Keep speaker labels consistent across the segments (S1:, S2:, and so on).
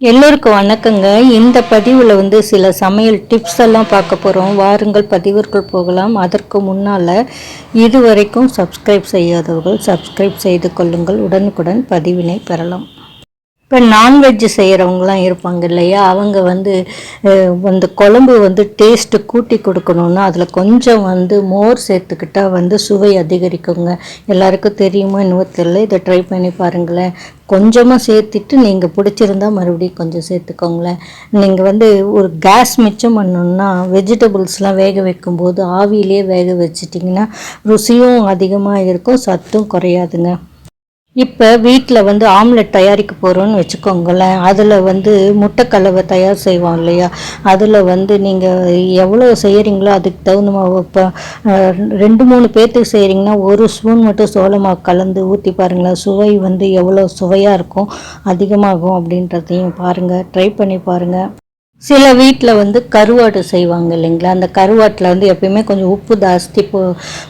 S1: எல்லோருக்கும் வணக்கங்க. இந்த பதிவில் வந்து சில சமையல் டிப்ஸ் எல்லாம் பார்க்க போகிறோம் வாருங்கள் பதிவிற்குள் போகலாம். அதற்கு முன்னால் இதுவரைக்கும் சப்ஸ்கிரைப் செய்யாதவர்கள் சப்ஸ்கிரைப் செய்து கொள்ளுங்கள். உடனுக்குடன் பதிவினை பெறலாம். இப்போ நான்வெஜ் செய்கிறவங்களாம் இருப்பாங்க இல்லையா? அவங்க வந்து அந்த குழம்பு வந்து டேஸ்ட்டு கூட்டி கொடுக்கணுன்னா அதில் கொஞ்சம் வந்து மோர் சேர்த்துக்கிட்டா வந்து சுவை அதிகரிக்குங்க. எல்லாருக்கும் தெரியுமோ? என்னவோ தெரியல. இதை ட்ரை பண்ணி பாருங்களேன். கொஞ்சமாக சேர்த்துட்டு நீங்கள் பிடிச்சிருந்தா மறுபடியும் கொஞ்சம் சேர்த்துக்கோங்களேன். நீங்கள் வந்து ஒரு கேஸ் மிச்சம் பண்ணணுன்னா வெஜிடபிள்ஸ்லாம் வேக வைக்கும்போது ஆவியிலே வேக வச்சிட்டிங்கன்னா ருசியும் அதிகமாக இருக்கும் சத்தும் குறையாதுங்க. இப்போ வீட்டில் வந்து ஆம்லெட் தயாரிக்க போகிறோன்னு வச்சுக்கோங்களேன். அதில் வந்து முட்டைக்கலவை தயார் செய்வோம் இல்லையா? அதில் வந்து நீங்கள் எவ்வளோ செய்கிறீங்களோ அதுக்கு தகுந்த இப்போ ரெண்டு மூணு பேர்த்துக்கு செய்கிறீங்கன்னா ஒரு ஸ்பூன் மட்டும் சோளமாக கலந்து ஊற்றி பாருங்களேன். சுவை வந்து எவ்வளோ சுவையாக இருக்கும் அதிகமாகும் அப்படின்றதையும் பாருங்கள் ட்ரை பண்ணி பாருங்கள் சில வீட்டில் வந்து கருவாடு செய்வாங்க இல்லைங்களா? அந்த கருவாட்டில் வந்து எப்பயுமே கொஞ்சம் உப்பு ஜாஸ்தி போ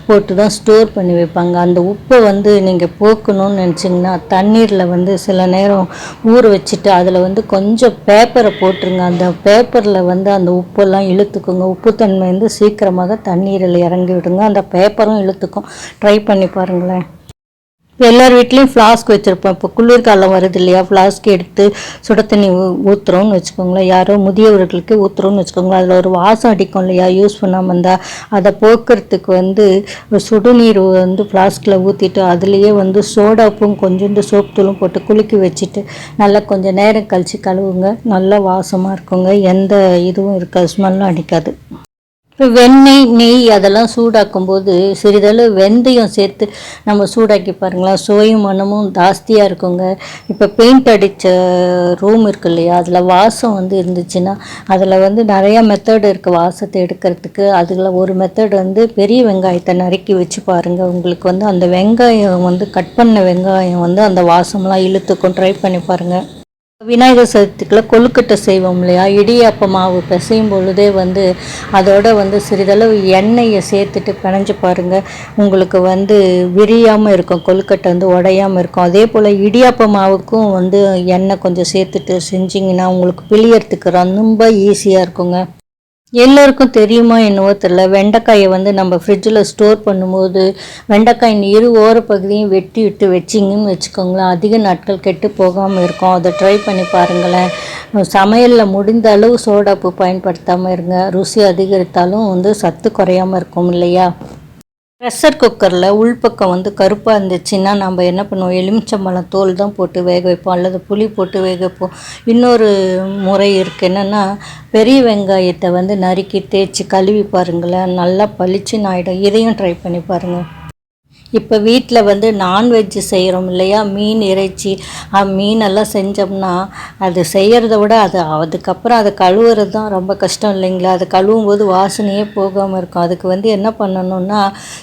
S1: போட்டு தான் ஸ்டோர் பண்ணி வைப்பாங்க. அந்த உப்பை வந்து நீங்கள் போக்கணும்னு நினச்சிங்கன்னா தண்ணீரில் வந்து சில நேரம் ஊற வச்சுட்டு அதில் வந்து கொஞ்சம் பேப்பரை போட்டுருங்க. அந்த பேப்பரில் வந்து அந்த உப்பெல்லாம் இழுத்துக்குங்க. உப்புத்தன்மை வந்து சீக்கிரமாக தண்ணீரில் இறங்கி விடுங்க அந்த பேப்பரும் இழுத்துக்கும். ட்ரை பண்ணி பாருங்களேன். இப்போ எல்லார் வீட்லேயும் ஃப்ளாஸ்க் வச்சுருப்போம். இப்போ குளிர்காலம் வருது இல்லையா? ஃப்ளாஸ்க் எடுத்து சுட தண்ணி ஊற்றுறோம்னு வச்சுக்கோங்களேன். யாரோ முதியவர்களுக்கு ஊற்றுறோம்னு வச்சுக்கோங்களேன். அதில் ஒரு வாசம் அடிக்கும் இல்லையா? யூஸ் பண்ணாமல் இருந்தால் அதை போக்குறதுக்கு வந்து சுடுநீர் வந்து ஃப்ளாஸ்கில் ஊற்றிட்டு அதுலேயே வந்து சோடாப்பும் கொஞ்சோண்டு சோப் தூளும் போட்டு குலுக்கி வச்சுட்டு நல்லா கொஞ்சம் நேரம் கழித்து கழுவுங்க. நல்லா வாசமாக இருக்குங்க. எந்த இதுவும் இருக்காது. ஸ்மெல்லும் அடிக்காது. வெண்ணெய் நெய் அதெல்லாம் சூடாக்கும் போது சிறிதளவு வெந்தயம் சேர்த்து நம்ம சூடாக்கி பாருங்களேன் சுவையும் மனமும் ஜாஸ்தியாக இருக்குங்க. இப்போ பெயிண்ட் அடித்த ரூம் இருக்கு இல்லையா அதில் வாசம் வந்து இருந்துச்சுன்னா அதில் வந்து நிறையா மெத்தடு இருக்குது வாசத்தை எடுக்கிறதுக்கு. அதில் ஒரு மெத்தடு வந்து பெரிய வெங்காயத்தை நறுக்கி வச்சு பாருங்கள் உங்களுக்கு வந்து அந்த வெங்காயம் வந்து கட் பண்ண வெங்காயம் வந்து அந்த வாசம்லாம் இழுத்துக்கும். ட்ரை பண்ணி பாருங்கள் விநாயகர் சதுர்த்திக்குள்ள கொழுக்கட்டை செய்வோம் இல்லையா? இடியாப்ப மாவு பிசையும் பொழுதே வந்து அதோட வந்து சிறிதளவு எண்ணெயை சேர்த்துட்டு பிணைஞ்சு பாருங்க. உங்களுக்கு வந்து விரியாமல் இருக்கும் கொழுக்கட்டை வந்து உடையாமல் இருக்கும். அதே போல் இடியாப்ப மாவுக்கும் வந்து எண்ணெய் கொஞ்சம் சேர்த்துட்டு செஞ்சிங்கன்னா உங்களுக்கு பிழியறதுக்கு ரொம்ப ஈஸியாக இருக்குங்க. எல்லோருக்கும் தெரியுமா என்னவோ தெரில வெண்டைக்காயை வந்து நம்ம ஃப்ரிட்ஜில் ஸ்டோர் பண்ணும்போது வெண்டைக்காயின் இரு ஓர பகுதியும் வெட்டி விட்டு வச்சிங்கன்னு வச்சுக்கோங்களேன். அதிக நாட்கள் கெட்டு போகாமல் இருக்கும். அதை ட்ரை பண்ணி பாருங்களேன். சமையலில் முடிந்த அளவு சோடாப்பு பயன்படுத்தாமல் இருங்க. ருசி அதிகரித்தாலும் வந்து சத்து குறையாமல் இருக்கும் இல்லையா? ப்ரெஷர் குக்கரில் உள்பக்கம் வந்து கருப்பாக இருந்துச்சுன்னா நம்ம என்ன பண்ணுவோம்? எலுமிச்சம்பழம் தோல் தான் போட்டு வேக வைப்போம். அல்லது புளி போட்டு வேக வைப்போம். இன்னொரு முறை இருக்குது என்னென்னா பெரிய வெங்காயத்தை வந்து நறுக்கி தேய்ச்சி கழுவி பாருங்களேன். நல்லா பளிச்சுன்னு ஆகிடும் இதையும் ட்ரை பண்ணி பாருங்கள் இப்போ வீட்டில் வந்து நான்வெஜ் செய்கிறோம் இல்லையா? மீன் இறைச்சி மீனெல்லாம் செஞ்சோம்னா அது செய்கிறத விட அது அதுக்கப்புறம் அதை கழுவுறது தான் ரொம்ப கஷ்டம் இல்லைங்களா? அது கழுவும் போது வாசனையே போகாமல் இருக்கும். அதுக்கு வந்து என்ன பண்ணணும்னா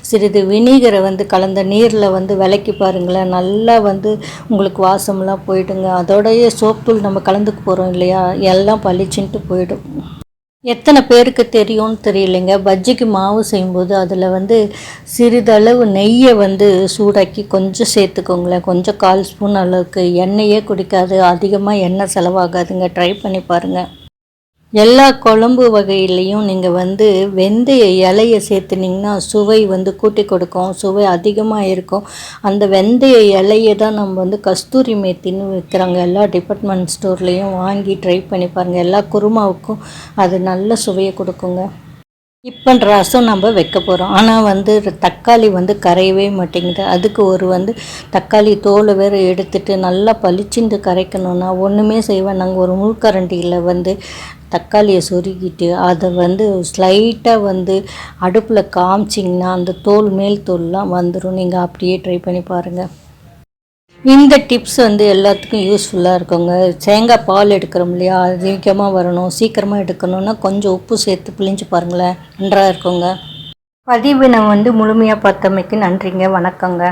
S1: சிறிது வினிகரை வந்து கலந்த நீரில் வந்து விளக்கி பாருங்களேன். நல்லா வந்து உங்களுக்கு வாசம்லாம் போயிடுங்க. அதோடைய சோப்புள் நம்ம கலந்துக்கு போகிறோம் இல்லையா? எல்லாம் பளிச்சுன்ட்டு போயிடும். எத்தனை பேருக்கு தெரியும்னு தெரியலைங்க. பஜ்ஜிக்கு மாவு செய்யும்போது அதில் வந்து சிறிதளவு நெய்யை வந்து சூடாக்கி கொஞ்சம் சேர்த்துக்கோங்களேன். கொஞ்சம் கால் ஸ்பூன் அளவுக்கு எண்ணெயே குடிக்காது. அதிகமாக எண்ணெய் செலவாகாதுங்க. ட்ரை பண்ணி பாருங்கள் எல்லா குழம்பு வகையிலையும் நீங்கள் வந்து வெந்தய இலையை சேர்த்துனீங்கன்னா சுவை வந்து கூட்டி கொடுக்கும் சுவை அதிகமாக இருக்கும். அந்த வெந்தய இலையை தான் நம்ம வந்து கஸ்தூரி மேத்தின்னு விற்கிறாங்க எல்லா டிபார்ட்மெண்ட் ஸ்டோர்லேயும் வாங்கி ட்ரை பண்ணி பாருங்கள் எல்லா குருமாவுக்கும் அது நல்ல சுவையை கொடுக்குங்க. இப்போ ரசம் நம்ம வைக்க போகிறோம் ஆனால் வந்து தக்காளி வந்து கரையவே மாட்டேங்குது. அதுக்கு ஒரு வந்து தக்காளி தோலை வேறு எடுத்துட்டு நல்லா பளிச்சுண்டு கரைக்கணும்னா ஒன்றுமே செய்வேன் நாங்கள் ஒரு முழுக்கரண்டியில் வந்து தக்காளியை சொருகிட்டு அதை வந்து ஸ்லைட்டாக வந்து அடுப்பில் காமிச்சிங்கன்னா அந்த தோல் மேல் தோல்லாம் வந்துடும் நீங்கள் அப்படியே ட்ரை பண்ணி பாருங்கள் இந்த டிப்ஸ் வந்து எல்லாத்துக்கும் யூஸ்ஃபுல்லாக இருக்குங்க. தேங்காய் பால் எடுக்கிறோம் இல்லையா? அது அதிகமாக வரணும். சீக்கிரமாக எடுக்கணும்னா கொஞ்சம் உப்பு சேர்த்து பிழிஞ்சு பாருங்களேன். நன்றாக இருக்குங்க. பதிவினை வந்து முழுமையாக பார்த்தமைக்கு நன்றிங்க. வணக்கங்க.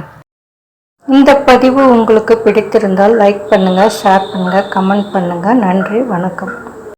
S1: இந்த பதிவு உங்களுக்கு பிடித்திருந்தால் லைக் பண்ணுங்கள் ஷேர் பண்ணுங்கள் கமெண்ட் பண்ணுங்கள் நன்றி வணக்கம்.